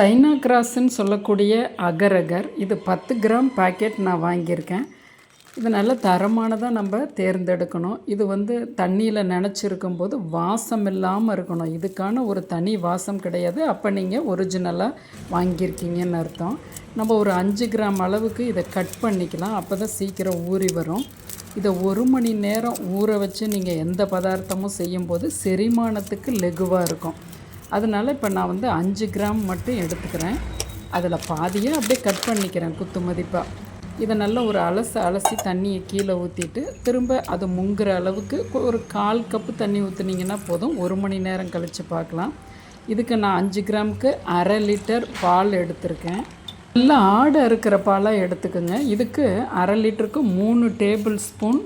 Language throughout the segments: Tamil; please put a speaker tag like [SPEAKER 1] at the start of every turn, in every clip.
[SPEAKER 1] சைனா கிராஸ்ன்னு சொல்லக்கூடிய அகரகர் இது பத்து கிராம் பாக்கெட் நான் வாங்கியிருக்கேன். இது நல்ல தரமானதாக நம்ம தேர்ந்தெடுக்கணும். இது வந்து தண்ணியில் நினச்சிருக்கும் போது வாசம் இல்லாமல் இருக்கணும். இதுக்கான ஒரு தனி வாசம் கிடையாது. அப்போ நீங்கள் ஒரிஜினலாக வாங்கியிருக்கீங்கன்னு அர்த்தம். நம்ம ஒரு அஞ்சு கிராம் அளவுக்கு இதை கட் பண்ணிக்கலாம். அப்போ தான் சீக்கிரம் ஊறி வரும். இதை ஒரு மணி நேரம் ஊற வச்சு நீங்கள் எந்த பதார்த்தமும் செய்யும்போது செரிமானத்துக்கு லெகுவாக இருக்கும். அதனால் இப்போ நான் வந்து அஞ்சு கிராம் மட்டும் எடுத்துக்கிறேன். அதில் பாதியாக அப்படியே கட் பண்ணிக்கிறேன் குத்து மதிப்பாக இதை நல்லா ஒரு அலச அலசி தண்ணியை கீழே ஊற்றிட்டு திரும்ப அது முங்குற அளவுக்கு ஒரு கால் கப்பு தண்ணி ஊற்றுனீங்கன்னா போதும். ஒரு மணி நேரம் கழித்து பார்க்கலாம். இதுக்கு நான் அஞ்சு கிராமுக்கு அரை லிட்டர் பால் எடுத்திருக்கேன். நல்லா ஆடு அறுக்கிற பாலாக எடுத்துக்கோங்க. இதுக்கு அரை லிட்டருக்கு மூணு டேபிள் ஸ்பூன்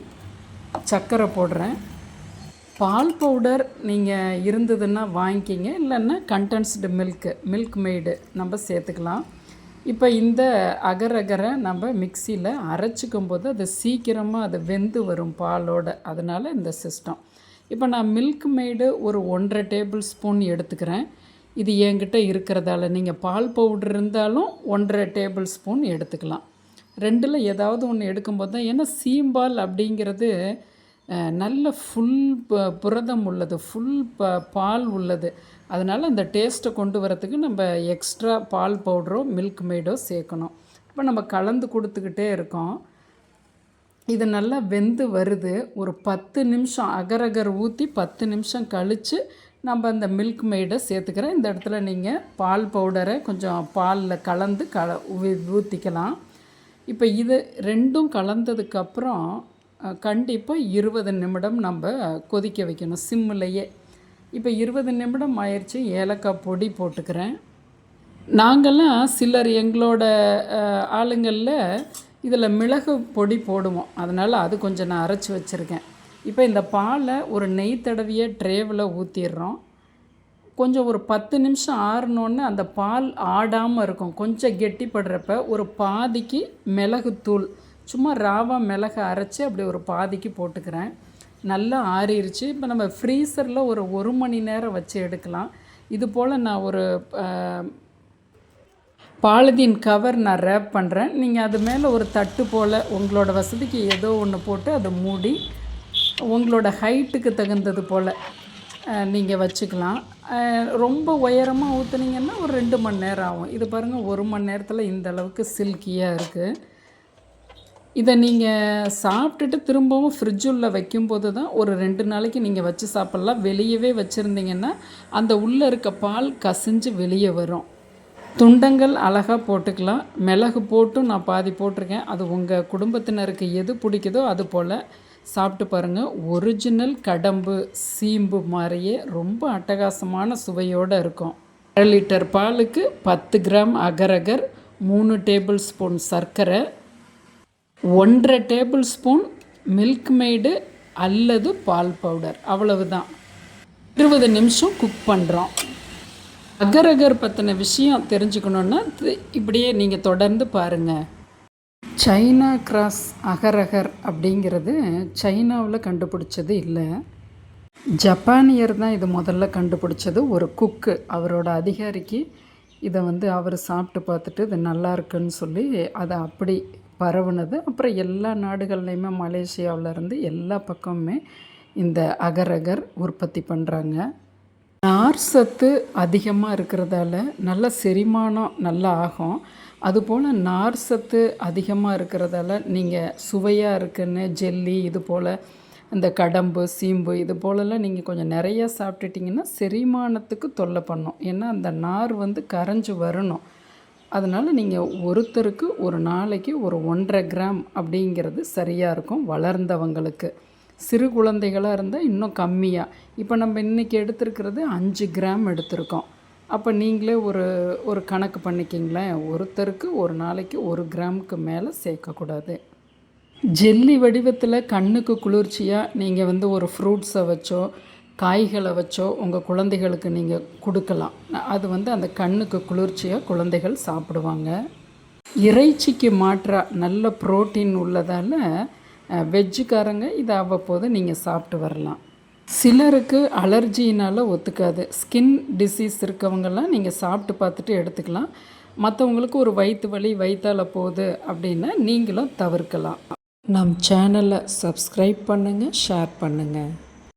[SPEAKER 1] சர்க்கரை போடுறேன். பால் பவுடர் நீங்கள் இருந்ததுன்னா வாங்கிக்கிங்க இல்லைன்னா கண்டென்ஸ்டு மில்க்கு மில்க் மெய்டு நம்ம சேர்த்துக்கலாம். இப்போ இந்த அகர் அகரை நம்ம மிக்சியில் அரைச்சிக்கும் போது அது சீக்கிரமாக அது வெந்து வரும் பாலோட அதனால் இந்த சிஸ்டம் இப்போ நான் மில்க் மெய்டு ஒரு ஒன்றரை டேபிள் ஸ்பூன் எடுத்துக்கிறேன். இது என்கிட்ட இருக்கிறதால நீங்கள் பால் பவுடர் இருந்தாலும் ஒன்றரை டேபிள் ஸ்பூன் எடுத்துக்கலாம். ரெண்டில் ஏதாவது ஒன்று எடுக்கும்போது தான் ஏன்னா சீம்பால் அப்படிங்கிறது நல்ல ஃபுல் புரதம் உள்ளது ஃபுல் ப பால் உள்ளது. அதனால் அந்த டேஸ்ட்டை கொண்டு வரத்துக்கு நம்ம எக்ஸ்ட்ரா பால் பவுடரோ மில்க் மேடோ சேர்க்கணும். இப்போ நம்ம கலந்து கொடுத்துக்கிட்டே இருக்கோம். இது நல்லா வெந்து வருது. ஒரு பத்து நிமிஷம் அகரகர் ஊற்றி பத்து நிமிஷம் கழித்து நம்ம அந்த மில்க் மெய்டை சேர்த்துக்கிறேன். இந்த இடத்துல நீங்கள் பால் பவுடரை கொஞ்சம் பாலில் கலந்து கல ஊற்றிக்கலாம் இப்போ இது ரெண்டும் கலந்ததுக்கப்புறம் கண்டிப்பாக இருபது நிமிடம் நம்ம கொதிக்க வைக்கணும் சிம்மிலையே. இப்போ இருபது நிமிடம் ஆயிடுச்சு ஏலக்காய் பொடி போட்டுக்கிறேன். நாங்கள்லாம் சிலர் எங்களோட ஆளுங்களில் இதில் மிளகு பொடி போடுவோம். அதனால் அது கொஞ்சம் நான் அரைச்சி வச்சுருக்கேன். இப்போ இந்த பாலை ஒரு நெய் தடவிய ட்ரேவில் ஊற்றிடுறோம் கொஞ்சம் ஒரு பத்து நிமிஷம் ஆறினோன்னு அந்த பால் ஆடாமல் இருக்கும். கொஞ்சம் கெட்டிப்படுறப்ப ஒரு பாதிக்கு மிளகுத்தூள் சும்மா ராவா மிளகு அரைச்சி அப்படி ஒரு பாதிக்கு போட்டுக்கிறேன். நல்லா ஆறிடுச்சு இப்போ நம்ம ஃப்ரீசரில் ஒரு ஒரு மணி நேரம் வச்சு எடுக்கலாம். இது போல் நான் ஒரு அஹ், பாலிதீன் கவர் நான் ரேப் பண்ணுறேன் நீங்கள் அது மேலே ஒரு தட்டு போல் உங்களோட வசதிக்கு ஏதோ ஒன்று போட்டு அதை மூடி உங்களோட ஹைட்டுக்கு தகுந்தது போல் நீங்கள் வச்சுக்கலாம். ரொம்ப உயரமாக ஊற்றுனீங்கன்னா ஒரு ரெண்டு மணி நேரம் ஆகும். இது பாருங்கள் ஒரு மணி நேரத்தில் இந்த அளவுக்கு சில்கியாக இருக்குது இதை நீங்கள் சாப்பிட்டுட்டு திரும்பவும் ஃப்ரிட்ஜுள்ள வைக்கும்போது தான் ஒரு ரெண்டு நாளைக்கு நீங்கள் வச்சு சாப்பிட்லாம். வெளியவே வச்சுருந்தீங்கன்னா அந்த உள்ளே இருக்க பால் கசிஞ்சு வெளியே வரும். துண்டங்கள் அழகாக போட்டுக்கலாம். மிளகு போட்டும் நான் பாதி போட்டிருக்கேன். அது உங்கள் குடும்பத்தினருக்கு எது பிடிக்குதோ அது போல் சாப்பிட்டு பாருங்கள் ஒரிஜினல் கடம்பு சீம்பு மாதிரியே ரொம்ப அட்டகாசமான சுவையோடு இருக்கும். அரை லிட்டர் பாலுக்கு பத்து கிராம் அகரகர் மூணு டேபிள் ஸ்பூன் சர்க்கரை ஒன்றரை டேபிள் ஸ்பூன் மில்க் மெய்டு அல்லது பால் பவுடர். அவ்வளவுதான். இருபது நிமிஷம் குக் பண்ணுறோம் அகரகர் பற்றின விஷயம் தெரிஞ்சுக்கணுன்னா இப்படியே நீங்கள் தொடர்ந்து பாருங்கள் சைனா கிராஸ் அகரகர் அப்படிங்கிறது சைனாவில் கண்டுபிடிச்சது இல்லை. ஜப்பானியர் தான் இது முதல்ல கண்டுபிடிச்சது. ஒரு குக்கு அவரோட அதிகாரிக்கு இதை வந்து அவர் சாப்பிட்டு பார்த்துட்டு இது நல்லா இருக்குன்னு சொல்லி அதை அப்படி பரவுனது. அப்புறம் எல்லா நாடுகள்லையுமே மலேசியாவிலேருந்து எல்லா பக்கமுமே இந்த அகரகர் உற்பத்தி பண்ணுறாங்க நார் சத்து அதிகமாக இருக்கிறதால நல்ல செரிமானம் நல்லா ஆகும். அதுபோல் நார் சத்து அதிகமாக இருக்கிறதால நீங்கள் சுவையாக இருக்குன்னு ஜெல்லி இது போல் இந்த கடம்பு சீம்பு இது போலெல்லாம் நீங்கள் கொஞ்சம் நிறையா சாப்பிட்டுட்டிங்கன்னா செரிமானத்துக்கு தொல்லை பண்ணும். ஏன்னா அந்த நார் வந்து கரைஞ்சு வரணும். அதனால் நீங்கள் ஒருத்தருக்கு ஒரு நாளைக்கு ஒரு ஒன்றரை கிராம் அப்படிங்கிறது சரியாக இருக்கும் வளர்ந்தவங்களுக்கு. சிறு குழந்தைகளாக இருந்தால் இன்னும் கம்மியாக இப்போ நம்ம இன்றைக்கி எடுத்திருக்கிறது அஞ்சு கிராம் எடுத்திருக்கோம். அப்போ நீங்களே ஒரு ஒரு கணக்கு பண்ணிக்கிங்களேன். ஒருத்தருக்கு ஒரு நாளைக்கு ஒரு கிராமுக்கு மேலே சேர்க்கக்கூடாது. ஜெல்லி வடிவத்தில் கண்ணுக்கு குளிர்ச்சியாக நீங்கள் வந்து ஒரு ஃப்ரூட்ஸை வச்சோ காய்களை வச்சோ உங்கள் குழந்தைகளுக்கு நீங்கள் கொடுக்கலாம். அது வந்து அந்த கண்ணுக்கு குளிர்ச்சியாக குழந்தைகள் சாப்பிடுவாங்க. இறைச்சிக்கு மாற்றா நல்ல புரோட்டீன் உள்ளதால் வெஜ்ஜுக்காரங்க இதை அவ்வப்போது நீங்கள் சாப்பிட்டு வரலாம். சிலருக்கு அலர்ஜினால் ஒத்துக்காது. ஸ்கின் டிசீஸ் இருக்கவங்கெல்லாம் நீங்கள் சாப்பிட்டு பார்த்துட்டு எடுத்துக்கலாம். மற்றவங்களுக்கு ஒரு வயிற்று வலி வயிற்றால போகுது அப்படின்னா நீங்களும் தவிர்க்கலாம். நம் சேனலை சப்ஸ்கிரைப் பண்ணுங்கள் ஷேர் பண்ணுங்கள்